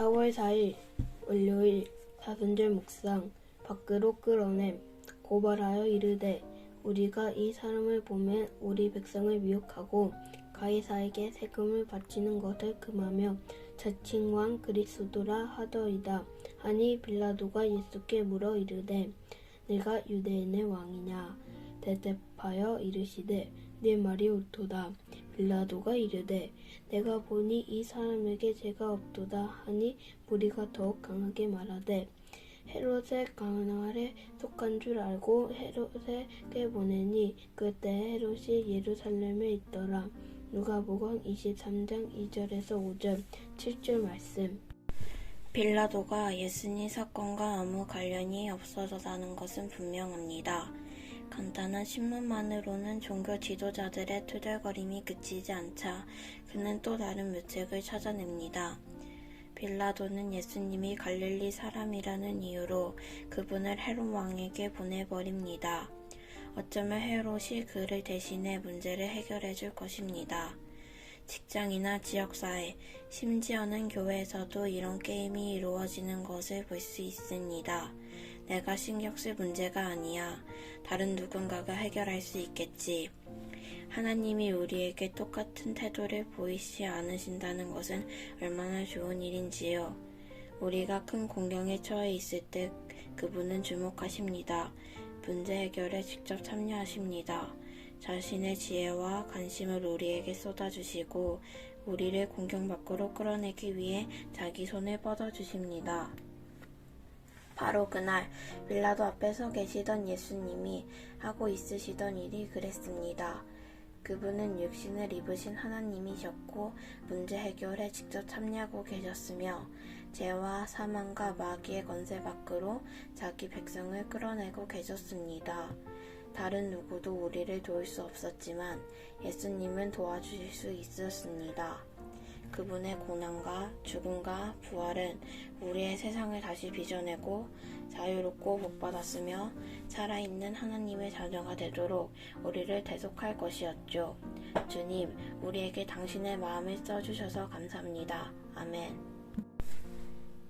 4월 4일 월요일 사순절 묵상 밖으로 끌어냄 고발하여 이르되 우리가 이 사람을 보면 우리 백성을 미혹하고 가이사에게 세금을 바치는 것을 금하며 자칭 왕 그리스도라 하더이다. 하니 빌라도가 예수께 물어 이르되 내가 유대인의 왕이냐? 대 답하여 이르시되 네 말이 옳도다. 빌라도가 이르되 내가 보니 이 사람에게 죄가 없도다 하니 무리가 더욱 강하게 말하되 헤롯의 강날에 속한 줄 알고 헤롯에게 보내니 그때 헤롯이 예루살렘에 있더라. 누가복음 23장 2절에서 5절 7절 말씀. 빌라도가 예수님 사건과 아무 관련이 없어졌다는 것은 분명합니다. 간단한 신문만으로는 종교 지도자들의 투덜거림이 그치지 않자 그는 또 다른 묘책을 찾아냅니다. 빌라도는 예수님이 갈릴리 사람이라는 이유로 그분을 헤롯 왕에게 보내버립니다. 어쩌면 헤롯이 그를 대신해 문제를 해결해 줄 것입니다. 직장이나 지역사회, 심지어는 교회에서도 이런 게임이 이루어지는 것을 볼 수 있습니다. 내가 신경 쓸 문제가 아니야. 다른 누군가가 해결할 수 있겠지. 하나님이 우리에게 똑같은 태도를 보이지 않으신다는 것은 얼마나 좋은 일인지요. 우리가 큰 공경에 처해 있을 때 그분은 주목하십니다. 문제 해결에 직접 참여하십니다. 자신의 지혜와 관심을 우리에게 쏟아주시고 우리를 공경 밖으로 끌어내기 위해 자기 손을 뻗어주십니다. 바로 그날 빌라도 앞에 서 계시던 예수님이 하고 있으시던 일이 그랬습니다. 그분은 육신을 입으신 하나님이셨고 문제 해결에 직접 참여하고 계셨으며 죄와 사망과 마귀의 권세 밖으로 자기 백성을 끌어내고 계셨습니다. 다른 누구도 우리를 도울 수 없었지만 예수님은 도와주실 수 있었습니다. 그분의 고난과 죽음과 부활은 우리의 세상을 다시 빚어내고 자유롭고 복받았으며 살아있는 하나님의 자녀가 되도록 우리를 대속할 것이었죠. 주님, 우리에게 당신의 마음을 써주셔서 감사합니다. 아멘.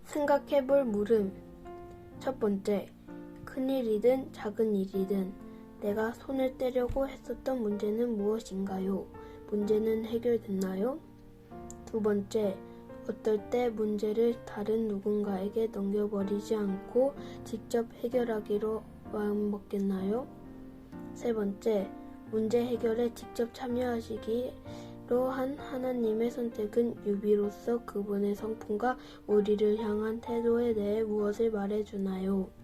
생각해 볼 물음 첫 번째 큰일이든 작은 일이든 내가 손을 떼려고 했었던 문제는 무엇인가요? 문제는 해결됐나요? 두 번째, 어떨 때 문제를 다른 누군가에게 넘겨버리지 않고 직접 해결하기로 마음먹겠나요? 세 번째, 문제 해결에 직접 참여하시기로 한 하나님의 선택은 유비로서 그분의 성품과 우리를 향한 태도에 대해 무엇을 말해주나요?